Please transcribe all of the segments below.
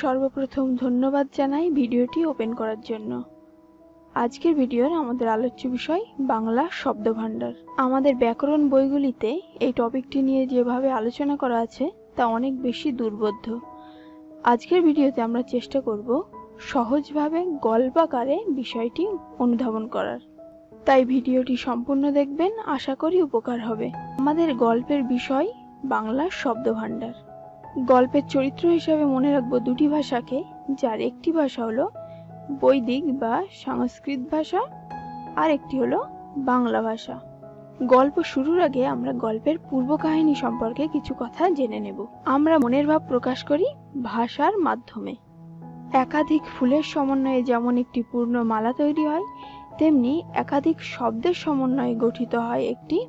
সর্বপ্রথম ধন্যবাদ জানাই ভিডিওটি ওপেন করার জন্য। আজকের ভিডিওর আমাদের আলোচ্য বিষয় বাংলা শব্দভাণ্ডার। আমাদের ব্যাকরণ বইগুলিতে এই টপিকটি নিয়ে যেভাবে আলোচনা করা আছে, তা অনেক বেশি দুর্বোধ্য। আজকের ভিডিওতে আমরা চেষ্টা করব সহজভাবে গল্পাকারে বিষয়টি অনুধাবন করার। তাই ভিডিওটি সম্পূর্ণ দেখবেন, আশা করি উপকার হবে। আমাদের গল্পের বিষয় বাংলা শব্দভাণ্ডার। গল্পের চরিত্র হিসাবে মনে রাখব দুটি ভাষাকে, যার একটি ভাষা হলো বৈদিক বা সংস্কৃত ভাষা, আর একটি হলো বাংলা ভাষা। গল্প শুরুর আগে আমরা গল্পের পূর্ব কাহিনী সম্পর্কে কিছু কথা জেনে নেব। আমরা মনের ভাব প্রকাশ করি ভাষার মাধ্যমে। একাধিক ফুলের সমন্বয়ে যেমন একটি পূর্ণ মালা তৈরি হয়, তেমনি একাধিক শব্দের সমন্বয়ে গঠিত হয় একটি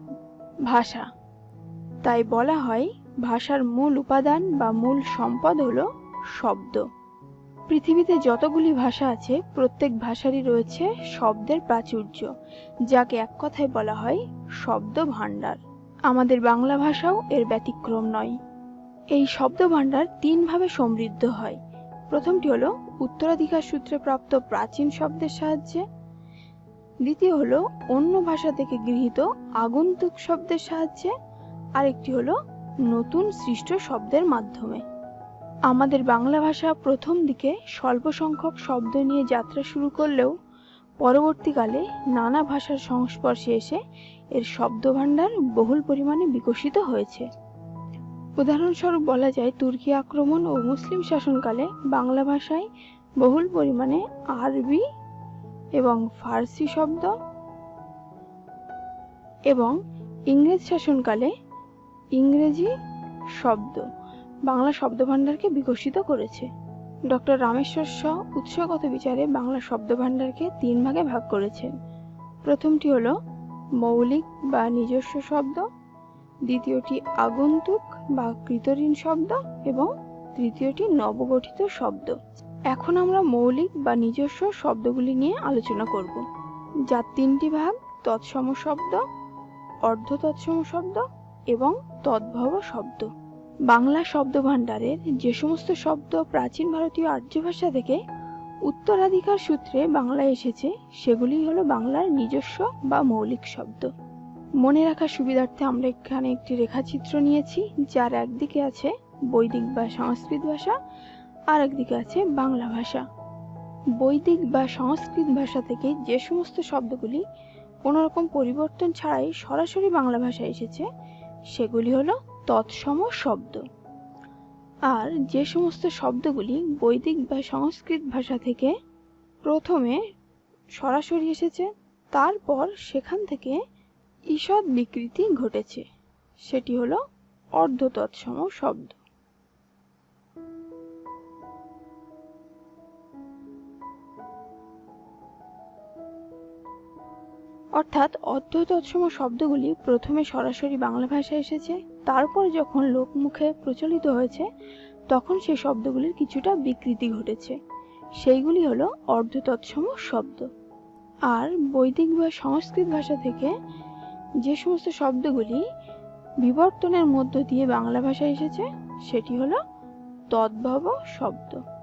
ভাষা। তাই বলা হয় ভাষার মূল উপাদান বা মূল সম্পদ হলো শব্দ। পৃথিবীতে যতগুলি ভাষা আছে, প্রত্যেক ভাষারই রয়েছে শব্দের প্রাচুর্য, যাকে এক কথায় বলা হয় শব্দ ভাণ্ডার আমাদের বাংলা ভাষাও এর ব্যতিক্রম নয়। এই শব্দ ভাণ্ডার তিনভাবে সমৃদ্ধ হয়। প্রথমটি হলো উত্তরাধিকার সূত্রে প্রাপ্ত প্রাচীন শব্দের সাহায্যে। দ্বিতীয় হলো অন্য ভাষা থেকে গৃহীত আগন্তুক শব্দের সাহায্যে। আরেকটি হলো নতুন সৃষ্ট শব্দের মাধ্যমে। আমাদের বাংলা ভাষা প্রথম দিকে স্বল্প সংখ্যক শব্দ নিয়ে যাত্রা শুরু করলেও পরবর্তীকালে নানা ভাষার সংস্পর্শে এসে এর শব্দভাণ্ডার বহুল পরিমাণে বিকশিত হয়েছে। উদাহরণস্বরূপ বলা যায়, তুর্কি আক্রমণ ও মুসলিম শাসনকালে বাংলা ভাষায় বহুল পরিমাণে আরবি এবং ফার্সি শব্দ এবং ইংরেজ শাসনকালে ইংরেজি শব্দ। বাংলা শব্দভাণ্ডারকে বিকশিত করেছে। ডক্টর রামেশ্বর শ উৎসগত বিচারে বাংলা শব্দভাণ্ডারকে তিন ভাগে ভাগ করেছেন। প্রথমটি হলো মৌলিক বা নিজস্ব শব্দ, দ্বিতীয়টি আগন্তুক বা কৃতঋণ শব্দ এবং তৃতীয়টি নবগঠিত শব্দ। এখন আমরা মৌলিক বা নিজস্ব শব্দগুলি নিয়ে আলোচনা করব। যার তিনটি ভাগ তৎসম শব্দ অর্ধ তৎসম শব্দ এবং তদ্ভব শব্দ। বাংলা শব্দ ভাণ্ডারের যে সমস্ত শব্দ প্রাচীন ভারতীয় আর্য ভাষা থেকে উত্তরাধিকার সূত্রে বাংলায় এসেছে, সেগুলি হলো বাংলার নিজস্ব বা মৌলিক শব্দ। মনে রাখার সুবিধার্থে আমরা এখানে একটি রেখাচিত্র নিয়েছি, যার একদিকে আছে বৈদিক বা সংস্কৃত ভাষা, আর একদিকে আছে বাংলা ভাষা। বৈদিক বা সংস্কৃত ভাষা থেকে যে সমস্ত শব্দগুলি কোনো রকম পরিবর্তন ছাড়াই সরাসরি বাংলা ভাষায় এসেছে সেগুলি হলো তৎসম শব্দ। আর যে সমস্ত শব্দগুলি বৈদিক বা সংস্কৃত ভাষা থেকে প্রথমে সরাসরি এসেছে, তারপর সেখান থেকে ঈষৎ বিকৃতি ঘটেছে। সেটি হলো অর্ধ তৎসম শব্দ। অর্থাৎ অর্ধ তৎসম শব্দগুলি প্রথমে সরাসরি বাংলা ভাষায় এসেছে, তারপর যখন লোকমুখে প্রচলিত হয়েছে, তখন সেই শব্দগুলির কিছুটা বিকৃতি ঘটেছে। সেইগুলি হলো অর্ধ তৎসম শব্দ। আর বৈদিক বা সংস্কৃত ভাষা থেকে যে সমস্ত শব্দগুলি বিবর্তনের মধ্য দিয়ে বাংলা ভাষায় এসেছে, সেটি হলো তদ্ভব শব্দ।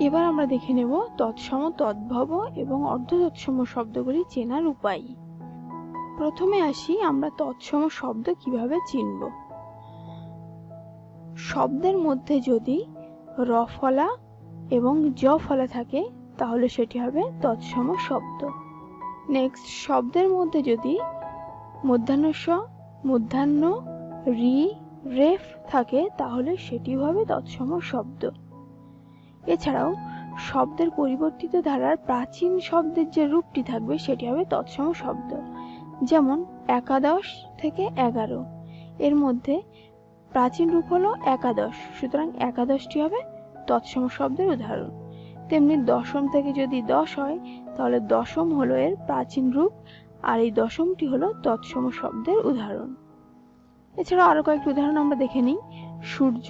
এবার আমরা দেখে নেব তৎসম, তদ্ভব এবং অর্ধ তৎসম শব্দগুলি চেনার উপায়। প্রথমে আসি আমরা তৎসম শব্দ কীভাবে চিনব। শব্দের মধ্যে যদি র ফলা এবং জ ফলা থাকে, তাহলে সেটি হবে তৎসম শব্দ। নেক্সট শব্দের মধ্যে যদি মধ্যাহ্নস্ব মধ্যাহ্ন, রি, রেফ থাকে, তাহলে সেটি হবে তৎসম শব্দ। এছাড়াও, শব্দের পরিবর্তিত ধারার প্রাচীন শব্দের যে রূপটি থাকবে, সেটি হবে তৎসম শব্দ, যেমন একাদশ থেকে এগারো। এর মধ্যে প্রাচীন রূপ হলো একাদশ, সুতরাং একাদশটি হবে তৎসম শব্দের উদাহরণ। তেমনি দশম থেকে যদি দশ হয়, তাহলে দশম হলো এর প্রাচীন রূপ, আর এই দশমটি হলো তৎসম শব্দের উদাহরণ। এছাড়াও আরও কয়েকটি উদাহরণ আমরা দেখে নিই। সূর্য,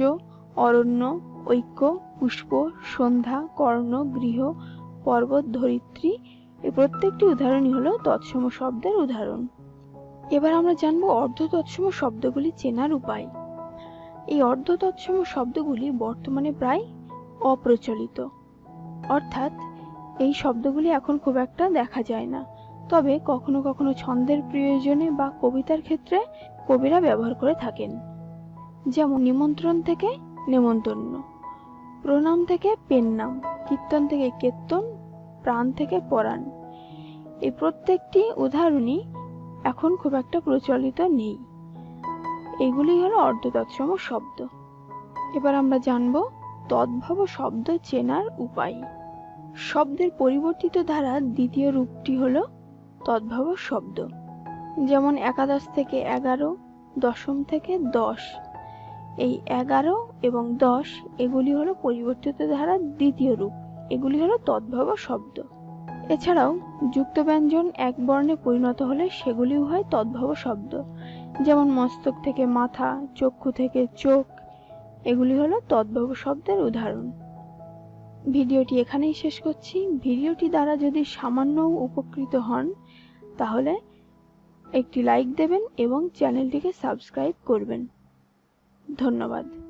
অরণ্য ঐক্য, পুষ্প, সন্ধ্যা, কর্ণ, গৃহ, পর্বত, ধরিত্রী এই প্রত্যেকটি উদাহরণই হলো তৎসম শব্দের উদাহরণ। এবার আমরা জানব অর্ধ তৎসম শব্দগুলি চেনার উপায়। এই অর্ধ তৎসম শব্দগুলি বর্তমানে প্রায় অপ্রচলিত। অর্থাৎ এই শব্দগুলি এখন খুব একটা দেখা যায় না। তবে কখনো কখনো ছন্দের প্রয়োজনে বা কবিতার ক্ষেত্রে কবিরা ব্যবহার করে থাকেন। যেমন নিমন্ত্রণ থেকে নেমন্তন্ন। প্রণাম থেকে পেন্নাম, কীর্তন থেকে কীর্তন, প্রাণ থেকে পরাণ। এই প্রত্যেকটি উদাহরণই এখন খুব একটা প্রচলিত নেই। এগুলি হলো অর্ধ তৎসম শব্দ। এবার আমরা জানব তদ্ভব শব্দ চেনার উপায়। শব্দের পরিবর্তিত ধারা দ্বিতীয় রূপটি হলো তদ্ভব শব্দ। যেমন একাদশ থেকে এগারো, দশম থেকে দশ। এই এগারো এবং দশ, এগুলি হলো পরিবর্তিত ধারার দ্বিতীয় রূপ। এগুলি হলো তদ্ভব শব্দ। এছাড়াও যুক্ত ব্যঞ্জন এক বর্ণে পরিণত হলে সেগুলিও হয় তদ্ভব শব্দ। যেমন মস্তক থেকে মাথা, চক্ষু থেকে চোখ, এগুলি হলো তদ্ভব শব্দের উদাহরণ। ভিডিওটি এখানেই শেষ করছি। ভিডিওটি দ্বারা যদি সামান্য উপকৃত হন, তাহলে একটি লাইক দেবেন এবং চ্যানেলটিকে সাবস্ক্রাইব করবেন। ধন্যবাদ।